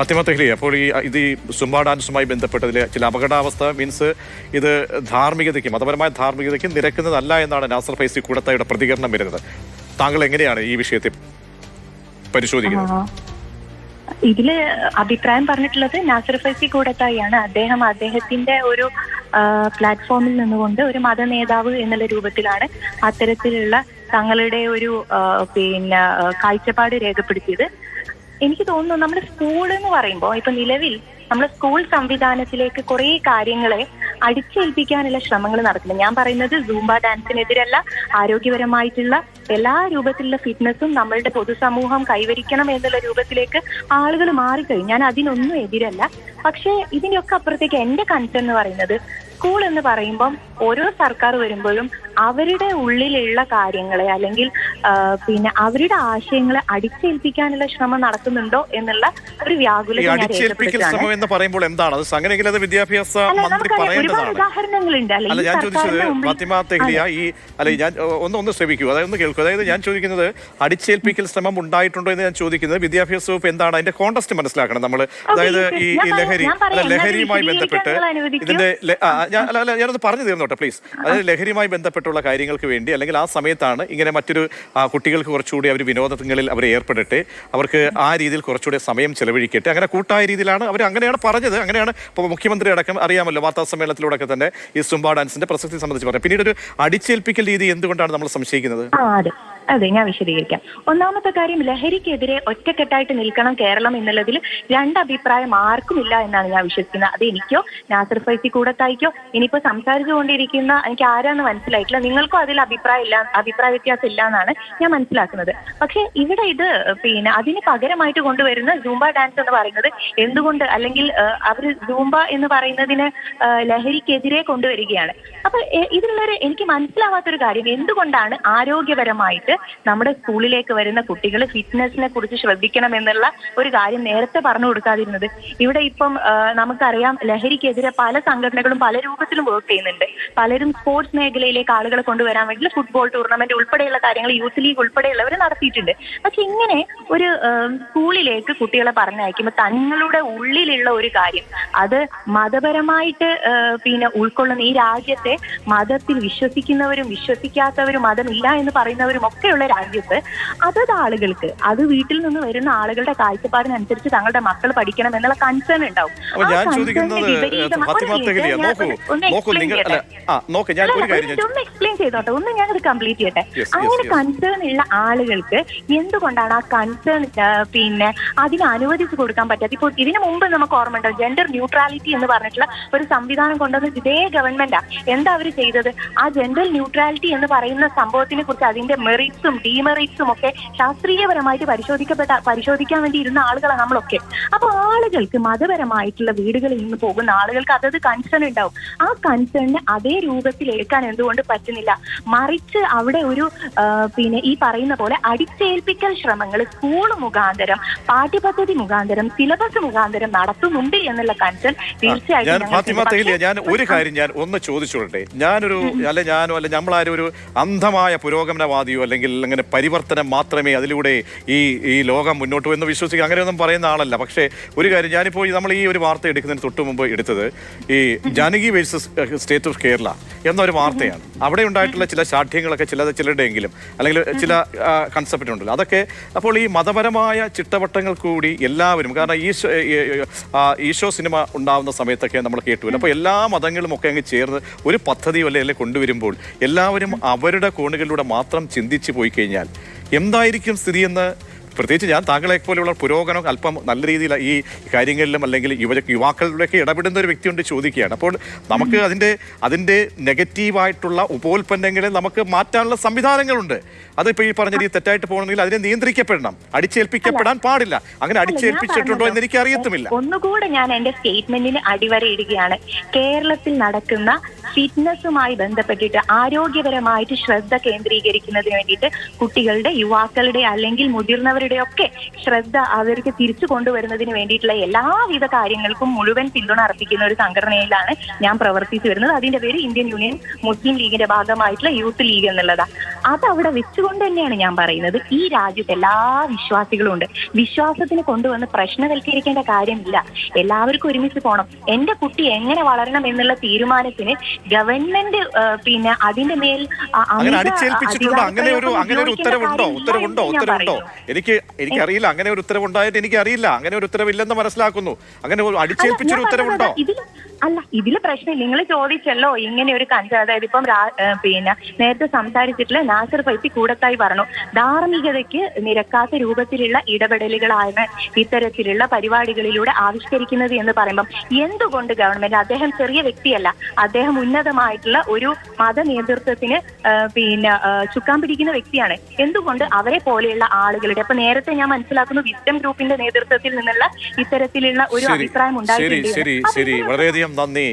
ഫാത്തിമ തെഹ്ലി അപ്പോൾ ഈ ഇത് ഈ സുംബ ഡാൻസുമായി ബന്ധപ്പെട്ടതിൽ ചില അപകടാവസ്ഥ മീൻസ് ഇത് ധാർമ്മികതയ്ക്കും മതപരമായ ധാർമ്മികതയ്ക്കും നിരക്കുന്നതല്ല എന്നാണ് നാസർ ഫൈസി കൂടത്തായുടെ പ്രതികരണം വരുന്നത്. താങ്കൾ എങ്ങനെയാണ് ഈ വിഷയത്തെ പരിശോധിക്കുന്നത്. ഇതിൽ അഭിപ്രായം പറഞ്ഞിട്ടുള്ളത് നാസർ ഫൈസി അദ്ദേഹം അദ്ദേഹത്തിന്റെ ഒരു പ്ലാറ്റ്ഫോമിൽ നിന്നുകൊണ്ട് ഒരു മത നേതാവ് എന്നുള്ള രൂപത്തിലാണ് അത്തരത്തിലുള്ള തങ്ങളുടെ ഒരു പിന്നെ കാഴ്ചപ്പാട് രേഖപ്പെടുത്തിയത്. എനിക്ക് തോന്നുന്നു നമ്മുടെ സ്കൂൾ എന്ന് പറയുമ്പോൾ ഇപ്പൊ നിലവിൽ നമ്മുടെ സ്കൂൾ സംവിധാനത്തിലേക്ക് കുറെ കാര്യങ്ങളെ അടിച്ചേൽപ്പിക്കാനുള്ള ശ്രമങ്ങൾ നടക്കുന്നു. ഞാൻ പറയുന്നത് സൂംബ ഡാൻസിനെതിരല്ല ആരോഗ്യപരമായിട്ടുള്ള എല്ലാ രൂപത്തിലുള്ള ഫിറ്റ്നസും നമ്മളുടെ പൊതുസമൂഹം കൈവരിക്കണം എന്നുള്ള രൂപത്തിലേക്ക് ആളുകൾ മാറിക്കഴിഞ്ഞു. ഞാൻ അതിനൊന്നും എതിരല്ല. പക്ഷേ ഇതിന്റെയൊക്കെ അപ്പുറത്തേക്ക് എന്റെ കൺസേൺ എന്ന് പറയുന്നത് സ്കൂൾ എന്ന് പറയുമ്പം ഓരോ സർക്കാർ വരുമ്പോഴും അവരുടെ ഉള്ളിലുള്ള കാര്യങ്ങളെ അല്ലെങ്കിൽ പിന്നെ അവരുടെ ആശയങ്ങളെ അടിച്ചേൽപ്പിക്കാനുള്ള ശ്രമം നടക്കുന്നുണ്ടോ എന്നുള്ള ഒരു വ്യാകുലത അടിച്ചേൽപ്പിക്കൽ ശ്രമം എന്ന് പറയുമ്പോൾ എന്താണ്? അത് അങ്ങനെയെങ്കിൽ അത് വിദ്യാഭ്യാസ മന്ത്രി പറയേണ്ടതാണ് ഉദാഹരണങ്ങളുണ്ട്. അല്ലെ ഞാൻ ചോദിച്ചത് ഫാത്തിമ തെഹ്ലിയ ഈ അല്ല ഞാൻ ഒന്ന് ഒന്ന് ശ്രമിക്കൂ. അതായത് ഒന്ന് കേൾക്കൂ. അതായത് ഞാൻ ചോദിക്കുന്നത് അടിച്ചേൽപ്പിക്കൽ ശ്രമം ഉണ്ടായിട്ടുണ്ടോ എന്ന് ഞാൻ ചോദിക്കുന്നത് വിദ്യാഭ്യാസ വകുപ്പ് എന്താണ് അതിന്റെ കോണ്ടസ്റ്റ് മനസ്സിലാക്കണം നമ്മൾ അതായത് ഈ ലഹരി. അല്ല ലഹരിയുമായി ബന്ധപ്പെട്ട് ഇതിന്റെ അല്ല ഞാനൊന്ന് പറഞ്ഞു തീർന്നോട്ടെ പ്ലീസ് അതായത് ലഹരിയുമായി ബന്ധപ്പെട്ടുള്ള കാര്യങ്ങൾക്ക് വേണ്ടി അല്ലെങ്കിൽ ആ സമയത്താണ് ഇങ്ങനെ മറ്റൊരു കുട്ടികൾക്ക് കുറച്ചുകൂടി അവർ വിനോദങ്ങളിൽ അവർ ഏർപ്പെടട്ടെ. അവർക്ക് ആ രീതിയിൽ കുറച്ചുകൂടി സമയം ചെലവഴിക്കട്ടെ. അങ്ങനെ കൂട്ടായ രീതിയിലാണ് അവർ അങ്ങനെയാണ് പറഞ്ഞത്. അങ്ങനെയാണ് ഇപ്പോൾ മുഖ്യമന്ത്രി അടക്കം അറിയാമല്ലോ വാർത്താ സമ്മേളനത്തിലൂടെ തന്നെ ഈ സുംബ ഡാൻസിന്റെ പ്രസക്തി സംബന്ധിച്ച് പറഞ്ഞു പിന്നീട് ഒരു അടിച്ചേൽപ്പിക്കൽ രീതി എന്തുകൊണ്ടാണ് നമ്മൾ സംശയിക്കുന്നത്? അതെ ഞാൻ വിശദീകരിക്കാം. ഒന്നാമത്തെ കാര്യം ലഹരിക്കെതിരെ ഒറ്റക്കെട്ടായിട്ട് നിൽക്കണം കേരളം എന്നുള്ളതിൽ രണ്ട് അഭിപ്രായം ആർക്കുമില്ല എന്നാണ് ഞാൻ വിശ്വസിക്കുന്നത്. അത് എനിക്കോ നാസർ ഫൈസി കൂടത്തായിക്കോ ഇനിയിപ്പോ സംസാരിച്ചു കൊണ്ടിരിക്കുന്ന എനിക്ക് ആരാന്ന് മനസ്സിലായിട്ടില്ല. നിങ്ങൾക്കും അതിൽ അഭിപ്രായം ഇല്ല അഭിപ്രായ വ്യത്യാസം ഇല്ല എന്നാണ് ഞാൻ മനസ്സിലാക്കുന്നത്. പക്ഷെ ഇവിടെ ഇത് പിന്നെ അതിന് പകരമായിട്ട് കൊണ്ടുവരുന്ന ജൂംബ ഡാൻസ് എന്ന് പറയുന്നത് എന്തുകൊണ്ട്? അല്ലെങ്കിൽ അവർ ജൂംബ എന്ന് പറയുന്നതിന് ലഹരിക്കെതിരെ കൊണ്ടുവരികയാണ്. അപ്പൊ ഇതിലുള്ളൊരു എനിക്ക് മനസ്സിലാവാത്തൊരു കാര്യം എന്തുകൊണ്ടാണ് ആരോഗ്യപരമായിട്ട് നമ്മുടെ സ്കൂളിലേക്ക് വരുന്ന കുട്ടികൾ ഫിറ്റ്നസിനെ കുറിച്ച് ശ്രദ്ധിക്കണം എന്നുള്ള ഒരു കാര്യം നേരത്തെ പറഞ്ഞു കൊടുക്കാതിരുന്നത്. ഇവിടെ ഇപ്പം നമുക്കറിയാം ലഹരിക്കെതിരെ പല സംഘടനകളും പല രൂപത്തിലും വർക്ക് ചെയ്യുന്നുണ്ട്. പലരും സ്പോർട്സ് മേഖലയിലേക്ക് ആളുകളെ കൊണ്ടുവരാൻ വേണ്ടി ഫുട്ബോൾ ടൂർണമെന്റ് ഉൾപ്പെടെയുള്ള കാര്യങ്ങൾ യൂത്ത് ലീഗ് ഉൾപ്പെടെയുള്ളവർ നടത്തിയിട്ടുണ്ട്. പക്ഷെ ഇങ്ങനെ ഒരു സ്കൂളിലേക്ക് കുട്ടികളെ പറഞ്ഞയക്കുമ്പോൾ തങ്ങളുടെ ഉള്ളിലുള്ള ഒരു കാര്യം അത് മതപരമായിട്ട് പിന്നെ ഉൾക്കൊള്ളുന്ന ഈ രാജ്യത്തെ മതത്തിൽ വിശ്വസിക്കുന്നവരും വിശ്വസിക്കാത്തവരും മതമില്ല എന്ന് പറയുന്നവരും ഒക്കെയുള്ള രാജ്യത്ത് അതത് ആളുകൾക്ക് അത് വീട്ടിൽ നിന്ന് വരുന്ന ആളുകളുടെ കാഴ്ചപ്പാടിനനുസരിച്ച് തങ്ങളുടെ മക്കൾ പഠിക്കണം എന്നുള്ള കൺസേൺ ഉണ്ടാവും. അപ്പൊ ഞാൻ ചോദിക്കുന്നത് ഒന്ന് എക്സ്പ്ലെയിൻ ചെയ്തോട്ടെ. ഒന്ന് ഞാനത് കംപ്ലീറ്റ് ചെയ്യട്ടെ. അങ്ങനെ കൺസേൺ ഉള്ള ആളുകൾക്ക് എന്തുകൊണ്ടാണ് ആ കൺസേൺ പിന്നെ അതിന് അനുവദിച്ചു കൊടുക്കാൻ പറ്റാത്ത ഇപ്പോൾ ഇതിനു മുമ്പ് നമുക്ക് ഓർമ്മ ഉണ്ടോ ജെൻഡർ ന്യൂട്രാലിറ്റി എന്ന് പറഞ്ഞിട്ടുള്ള ഒരു സംവിധാനം കൊണ്ടുവന്ന ഇതേ ഗവൺമെന്റാ എന്താ അവർ ചെയ്തത്? ആ ജെൻഡർ ന്യൂട്രാലിറ്റി എന്ന് പറയുന്ന സംഭവത്തിനെ കുറിച്ച് അതിന്റെ മെറിറ്റ്സും ഡീമെറിറ്റ്സും ഒക്കെ ശാസ്ത്രീയപരമായിട്ട് പരിശോധിക്കപ്പെട്ട പരിശോധിക്കാൻ വേണ്ടി ഇരുന്ന ആളുകളാണ് നമ്മളൊക്കെ. അപ്പൊ ആളുകൾക്ക് മതപരമായിട്ടുള്ള വീടുകളിൽ നിന്ന് പോകുന്ന ആളുകൾക്ക് അതത് കൺസേൺ ഉണ്ടാവും. ആ കൺസേണിന് അതേ രൂപത്തിൽ എടുക്കാൻ എന്തുകൊണ്ട് പറ്റുന്നില്ല? മറിച്ച് അവിടെ ഒരു പിന്നെ ഈ പറയുന്ന പോലെ അടിച്ചേൽപ്പിക്കൽ ശ്രമങ്ങൾ സ്കൂൾ മുഖാന്തരം പാഠ്യപദ്ധതി മുഖാന്തരം സിലബസ് മുഖാന്തരം നടത്തുന്നുണ്ട് എന്നുള്ള കൺസേൺ തീർച്ചയായിട്ടും ഞാൻ ഒരു കാര്യം ഞാൻ ഒന്ന് ചോദിച്ചോട്ടെ. ഞാനൊരു അല്ലെ ഞാനോ അല്ലെ നമ്മളാരും ഒരു അന്ധമായ പുരോഗമനവാദിയോ അല്ലെങ്കിൽ അങ്ങനെ പരിവർത്തനം മാത്രമേ അതിലൂടെ ഈ ഈ ലോകം മുന്നോട്ട് എന്ന് വിശ്വസിക്കുക. അങ്ങനെയൊന്നും പറയുന്ന ആളല്ല. പക്ഷേ ഒരു കാര്യം ഞാനിപ്പോൾ നമ്മൾ ഈ ഒരു വാർത്ത എടുക്കുന്നതിന് തൊട്ട് മുമ്പ് എടുത്തത് ഈ Janaki versus state of Kerala എന്നൊരു വാർത്തയാണ്. അവിടെ ഉണ്ടായിട്ടുള്ള ചില ശാഠ്യങ്ങളൊക്കെ ചില ചിലരുടെയെങ്കിലും അല്ലെങ്കിൽ ചില കൺസെപ്റ്റ് ഉണ്ടല്ലോ. അതൊക്കെ അപ്പോൾ ഈ മതപരമായ ചിട്ടവട്ടങ്ങൾ കൂടി എല്ലാവരും കാരണം ഈശോ ഈശോ സിനിമ ഉണ്ടാവുന്ന സമയത്തൊക്കെ നമ്മൾ കേട്ടുവല്ലോ. അപ്പോൾ എല്ലാ മതങ്ങളും ഒക്കെ അങ്ങ് ചേർന്ന് ഒരു പദ്ധതി വല്ല അല്ലെ കൊണ്ടുവരുമ്പോൾ എല്ലാവരും അവരുടെ കോണുകളിലൂടെ മാത്രം ചിന്തിച്ചു പോയി കഴിഞ്ഞാൽ എന്തായിരിക്കും സ്ഥിതിയെന്ന് പ്രത്യേകിച്ച് ഞാൻ താങ്കളെ പോലെയുള്ള പുരോഗമനം അല്പം നല്ല രീതിയിൽ ഈ കാര്യങ്ങളിലും അല്ലെങ്കിൽ യുവ യുവാക്കളിലൊക്കെ ഇടപെടുന്ന ഒരു വ്യക്തിയുണ്ട് ചോദിക്കുകയാണ്. അപ്പോൾ നമുക്ക് അതിന്റെ അതിന്റെ നെഗറ്റീവായിട്ടുള്ള ഉപോൽപ്പന്നങ്ങളെ നമുക്ക് മാറ്റാനുള്ള സംവിധാനങ്ങളുണ്ട്. അതിപ്പോൾ ഈ പറഞ്ഞ രീതി തെറ്റായിട്ട് പോകണമെങ്കിൽ അതിനെ നിയന്ത്രിക്കപ്പെടണം. അടിച്ചേൽപ്പിക്കപ്പെടാൻ പാടില്ല. അങ്ങനെ അടിച്ചേൽപ്പിച്ചിട്ടുണ്ടോ എന്ന് എനിക്ക് അറിയത്തുമില്ല ഒന്നുകൂടെ ഞാൻ എന്റെ സ്റ്റേറ്റ്മെന്റിന് അടിവരയിടുകയാണ്. കേരളത്തിൽ നടക്കുന്ന ഫിറ്റ്നസുമായി ബന്ധപ്പെട്ടിട്ട് ആരോഗ്യപരമായിട്ട് ശ്രദ്ധ കേന്ദ്രീകരിക്കുന്നതിന് വേണ്ടിയിട്ട് കുട്ടികളുടെ യുവാക്കളുടെ അല്ലെങ്കിൽ മുതിർന്നവരുടെ മറ്റുള്ളവരുടെയൊക്കെ ശ്രദ്ധ അവർക്ക് തിരിച്ചു കൊണ്ടുവരുന്നതിന് വേണ്ടിയിട്ടുള്ള എല്ലാവിധ കാര്യങ്ങൾക്കും മുഴുവൻ പിന്തുണ അർപ്പിക്കുന്ന ഒരു സംഘടനയിലാണ് ഞാൻ പ്രവർത്തിച്ചു വരുന്നത്. അതിന്റെ പേര് ഇന്ത്യൻ യൂണിയൻ മുസ്ലിം ലീഗിന്റെ ഭാഗമായിട്ടുള്ള യൂത്ത് ലീഗ് എന്നുള്ളതാണ് അത് അവിടെ വെച്ചുകൊണ്ട് തന്നെയാണ് ഞാൻ പറയുന്നത്. ഈ രാജ്യത്ത് എല്ലാ വിശ്വാസികളും ഉണ്ട്. വിശ്വാസത്തിന് കൊണ്ടുവന്ന് പ്രശ്നവൽക്കരിക്കേണ്ട കാര്യമില്ല. എല്ലാവർക്കും ഒരുമിച്ച് പോകണം എന്റെ കുട്ടി എങ്ങനെ വളരണം എന്നുള്ള തീരുമാനത്തിന് ഗവൺമെന്റ് പിന്നെ അതിന്റെ മേൽ അങ്ങനെ അടിച്ചേൽപ്പിച്ചിട്ടുണ്ടോ. അങ്ങനെ ഒരു അങ്ങനെ ഒരു ഉത്തരവുണ്ടോ? ഉത്തരവുണ്ടോ? ഉത്തരവുണ്ടോ? പറയുന്നു. എനിക്ക് എനിക്കറിയില്ല. അങ്ങനെ ഒരു ഉത്തരവുണ്ടായിട്ട് എനിക്കറിയില്ല. അങ്ങനെ ഒരു ഉത്തരവില്ലെന്ന് മനസ്സിലാക്കുന്നു. അങ്ങനെ അടിച്ചേൽപ്പിച്ചൊരു ഉത്തരവുണ്ടോ? അല്ല ഇതിൽ പ്രശ്നം നിങ്ങൾ ചോദിച്ചല്ലോ ഇങ്ങനെ ഒരു കഞ്ച അതായത് ഇപ്പം പിന്നെ നേരത്തെ സംസാരിച്ചിട്ടുള്ള നാസർ ഫൈസി കൂടത്തായി പറഞ്ഞു. ധാർമ്മികതയ്ക്ക് നിരക്കാത്ത രൂപത്തിലുള്ള ഇടപെടലുകളാണ് ഇത്തരത്തിലുള്ള പരിപാടികളിലൂടെ ആവിഷ്കരിക്കുന്നത് എന്ന് പറയുമ്പം എന്തുകൊണ്ട് ഗവൺമെന്റ് അദ്ദേഹം ചെറിയ വ്യക്തിയല്ല അദ്ദേഹം ഉന്നതമായിട്ടുള്ള ഒരു മത നേതൃത്വത്തിന് പിന്നെ ചുക്കാൻ പിടിക്കുന്ന വ്യക്തിയാണ്. എന്തുകൊണ്ട് അവരെ പോലെയുള്ള ആളുകളുടെ അപ്പൊ നേരത്തെ ഞാൻ മനസ്സിലാക്കുന്നു വിസ്റ്റം ഗ്രൂപ്പിന്റെ നേതൃത്വത്തിൽ നിന്നുള്ള ഇത്തരത്തിലുള്ള ഒരു അഭിപ്രായം ഉണ്ടായിട്ടുണ്ട്. വളരെയധികം നന്ദി